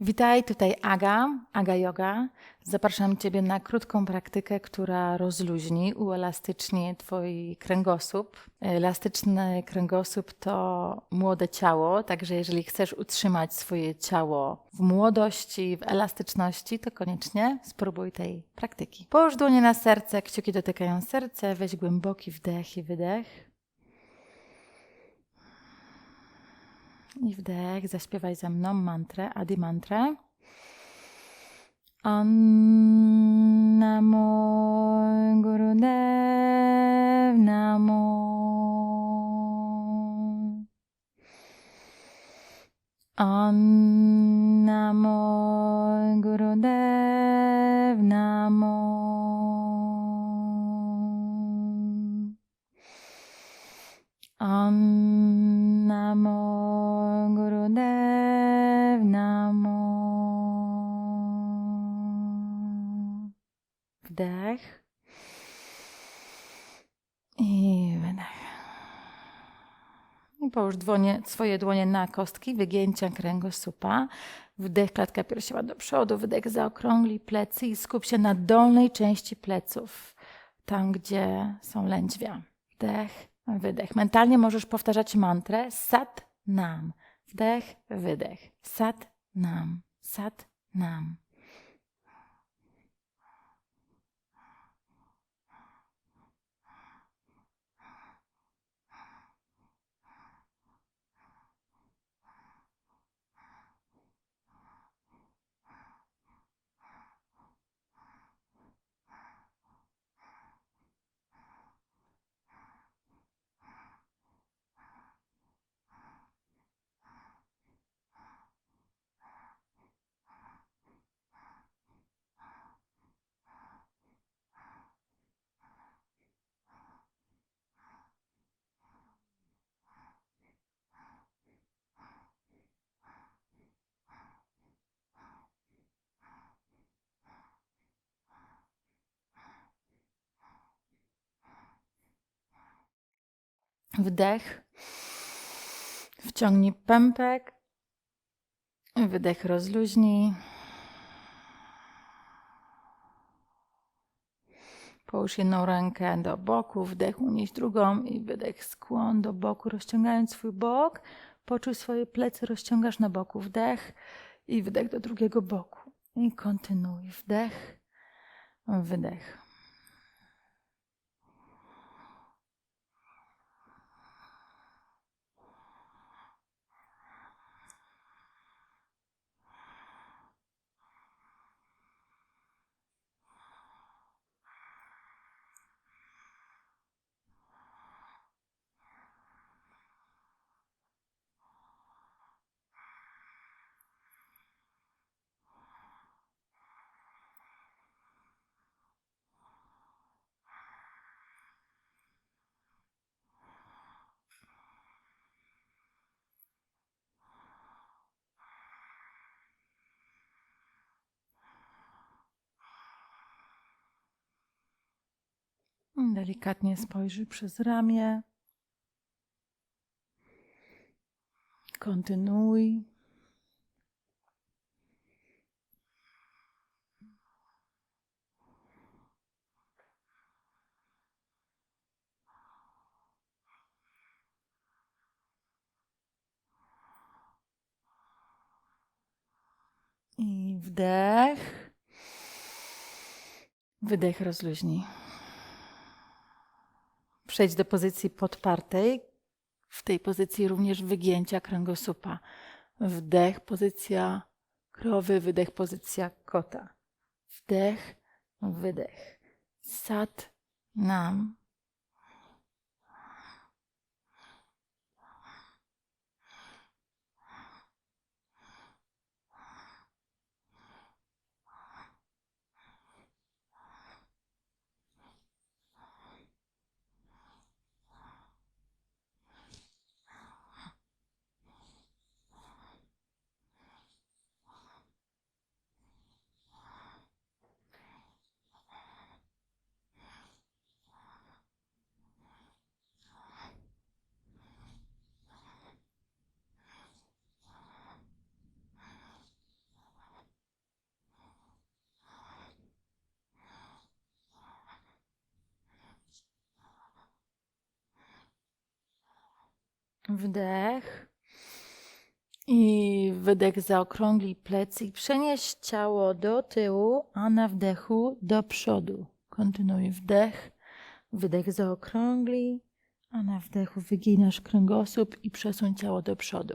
Witaj, tutaj Aga, Aga Yoga. Zapraszam Ciebie na krótką praktykę, która rozluźni, uelastyczni Twój kręgosłup. Elastyczny kręgosłup to młode ciało, także jeżeli chcesz utrzymać swoje ciało w młodości, w elastyczności, to koniecznie spróbuj tej praktyki. Połóż dłonie na serce, kciuki dotykają serce, weź głęboki wdech i wydech. I wdech, zaśpiewaj ze mną mantrę, Adi mantrę. Om Namo Gurudev Namo Om Wdech i wydech. I połóż dłonie, swoje dłonie na kostki wygięcia kręgosłupa. Wdech, klatka piersiowa do przodu, wydech, zaokrągli plecy i skup się na dolnej części pleców, tam gdzie są lędźwia. Wdech, wydech. Mentalnie możesz powtarzać mantrę Sat Nam. Wdech, wydech. Sat Nam. Sat Nam. Wdech. Wciągnij pępek. Wydech rozluźnij. Połóż jedną rękę do boku, wdech unieś drugą i wydech skłon do boku, rozciągając swój bok. Poczuj swoje plecy, rozciągasz na boku. Wdech i wydech do drugiego boku. I kontynuuj. Wdech, wydech. Delikatnie spojrzyj przez ramię. Kontynuuj. I wdech. Wydech rozluźnij. Przejdź do pozycji podpartej. W tej pozycji również wygięcia kręgosłupa. Wdech, pozycja krowy, wydech, pozycja kota. Wdech, wydech. Sat nam. Wdech. I wydech zaokrągli plecy i przenieś ciało do tyłu, a na wdechu do przodu. Kontynuuj wdech, wydech zaokrągli, a na wdechu wyginasz kręgosłup i przesuń ciało do przodu.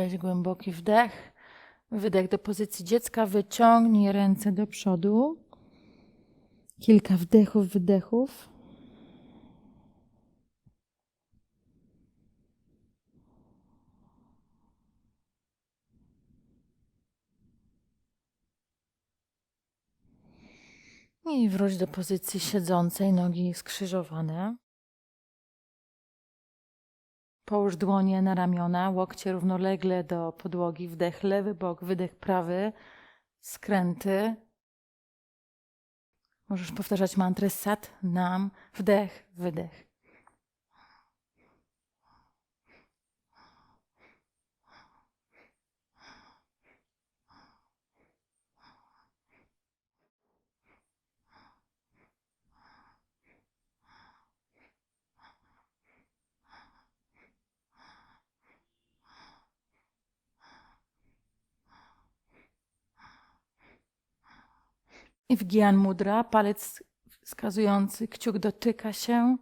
Weź głęboki wdech. Wydech do pozycji dziecka. Wyciągnij ręce do przodu. Kilka wdechów, wydechów. I wróć do pozycji siedzącej, nogi skrzyżowane. Połóż dłonie na ramiona, łokcie równolegle do podłogi. Wdech lewy bok, wydech prawy, skręty. Możesz powtarzać mantrę sat, nam, wdech, wydech. W Gyan Mudra palec wskazujący, kciuk dotyka się.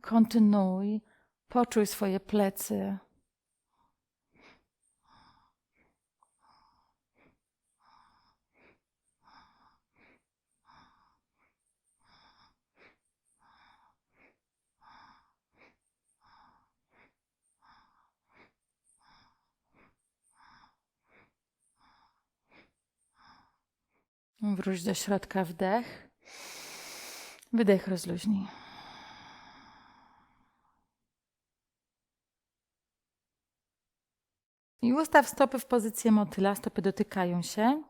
Kontynuuj. Poczuj swoje plecy. Wróć do środka wdech. Wydech rozluźnij. I ustaw stopy w pozycję motyla, stopy dotykają się.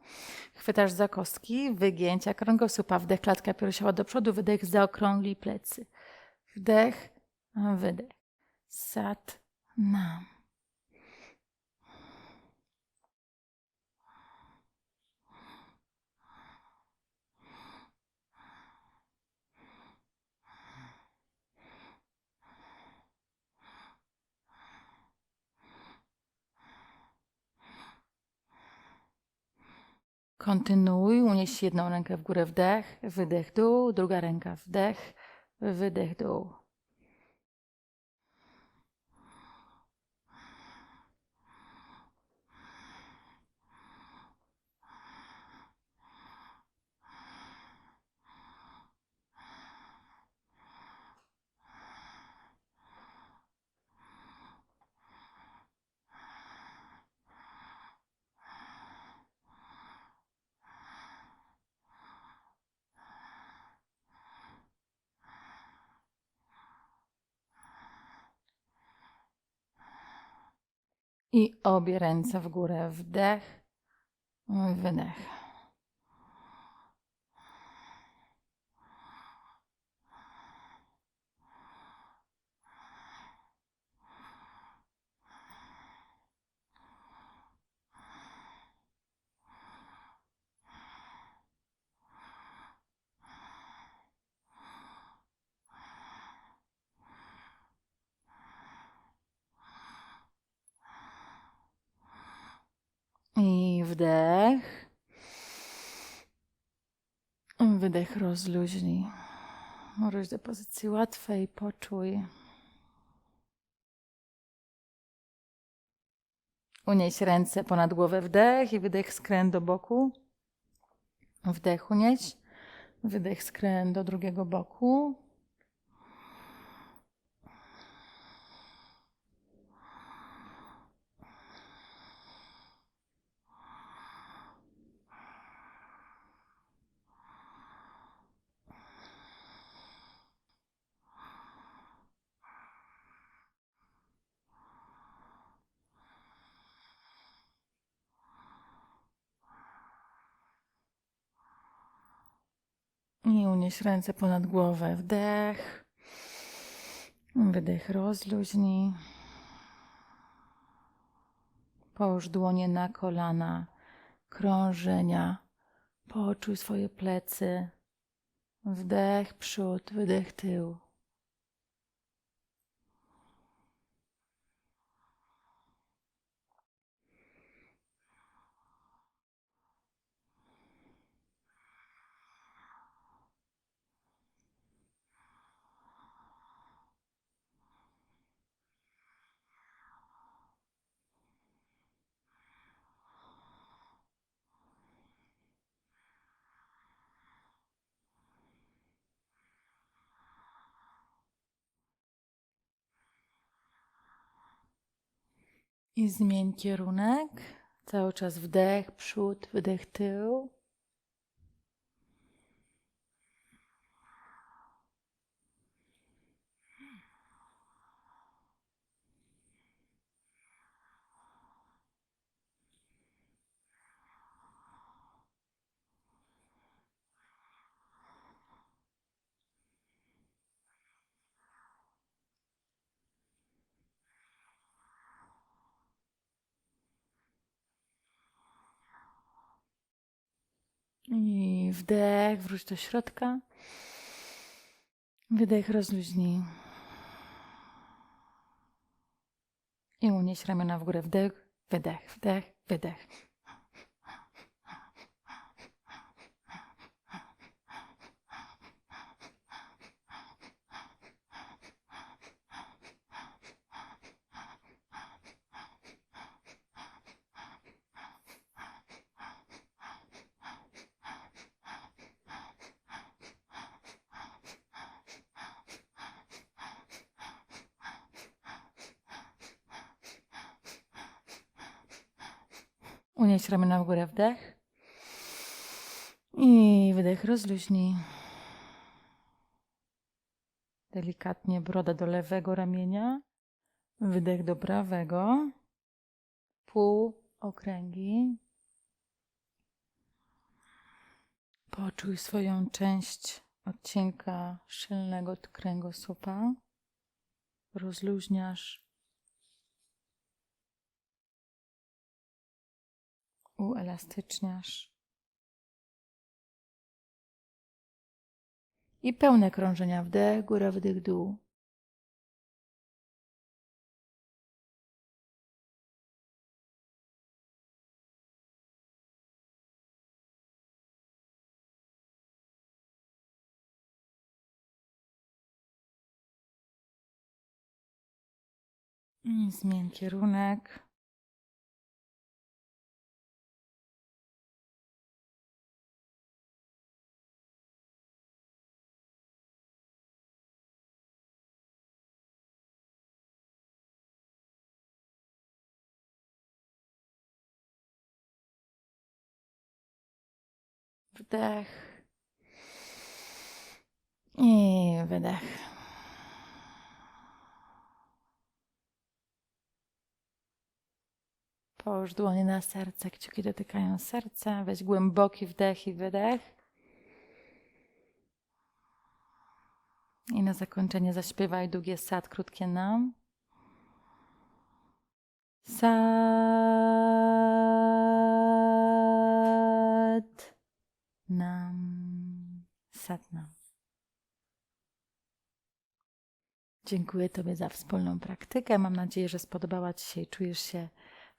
Chwytasz za kostki, wygięcia kręgosłupa, wdech, klatka piersiowa do przodu, wydech, zaokrągli plecy. Wdech, wydech. Sat, nam. Kontynuuj, unieś jedną rękę w górę, wdech, wydech, dół, druga ręka, wdech, wydech, dół. I obie ręce w górę, wdech, wydech. I wdech. Wydech rozluźnij. Wróć do pozycji łatwej, poczuj. Unieś ręce ponad głowę, wdech i wydech skręt do boku. Wdech unieś, wydech skręt do drugiego boku. I unieś ręce ponad głowę. Wdech. Wydech rozluźnij. Połóż dłonie na kolana. Krążenia. Poczuj swoje plecy. Wdech przód, wydech tył. I zmień kierunek. Cały czas wdech, przód, wydech, tył. I wdech, wróć do środka. Wydech, rozluźnij. I unieś ramiona w górę. Wdech, wydech, wdech, wydech. Unieś ramiona w górę, wdech. I wydech, rozluźnij. Delikatnie broda do lewego ramienia. Wydech do prawego. Pół okręgi. Poczuj swoją część odcinka szylnego kręgosłupa. Rozluźniasz uelastyczniasz. I pełne krążenia wdech, góra, wdech, dół. Zmień kierunek. Wdech. I wydech. Połóż dłonie na serce, kciuki dotykają serca. Weź głęboki wdech i wydech. I na zakończenie zaśpiewaj długie sad, krótkie nam. Sad nam. Dziękuję Tobie za wspólną praktykę. Mam nadzieję, że spodobała Ci się i czujesz się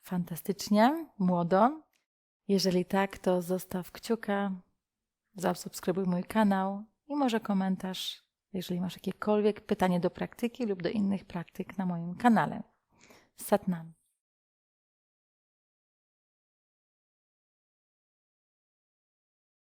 fantastycznie, młodo. Jeżeli tak, to zostaw kciuka, zasubskrybuj mój kanał i może komentarz, jeżeli masz jakiekolwiek pytanie do praktyki lub do innych praktyk na moim kanale. Satnam.